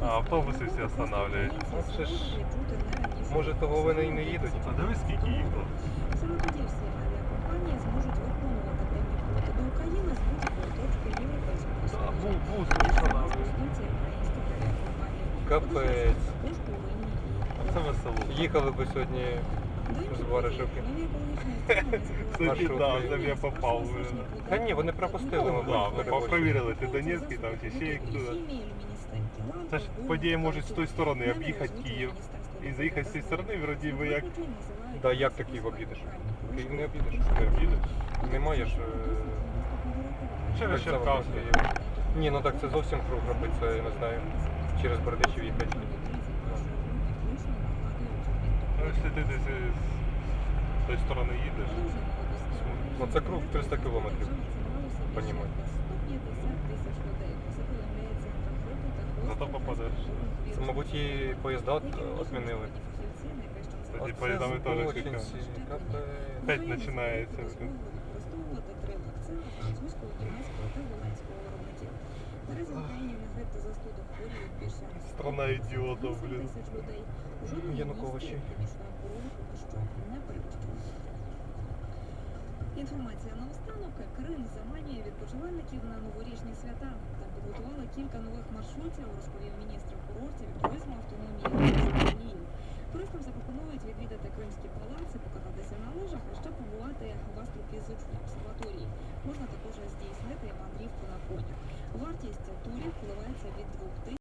А автобуси всі останавливають. Ну, це ж, Може того вони і не їдуть. А дивись, скільки їх тут. Саме тоді всі Капець. Це весело. Їхали би сьогодні. З Баришівки. Маршрут. да, попав. Та ні, вони пропустили, мабуть. Да, ви перевозчик. провірили, ти Донецький там чи ще як туди. Це ж по ідеї можуть з тої сторони об'їхати Київ і заїхати з цієї сторони, вроді би як Да, як ти Київ об'їдеш? Київ не об'їдеш. не об'їдеш. Немає ж. е, Через Черкаси. Ні, ну так це зовсім круг робить, це я не знаю. Через Бердичів їхати. Ну, якщо ти десь з тої сторони їдеш, Ну це круг 300 кілометрів. Понімаю. Зато попадеш. Це, мабуть, і поїзда відмінили. Тоді поїздами теж збочинці, цікаво. починається. Наразі в Україні на грип та застуду хворіють Страна ідіотів, блін. Януковичі. Інформація на останок. Крим заманює відпочивальників на новорічні свята. Там підготували кілька нових маршрутів, розповів міністр курортів, туризму, автономії Сергіїв. Туристам запропонують відвідати кримські палаци, покататися на лижах, а ще побувати в астрофізичній обсерваторії. Можна також здійснити мандрівку на конях. Вартість турів коливається від 2 тисяч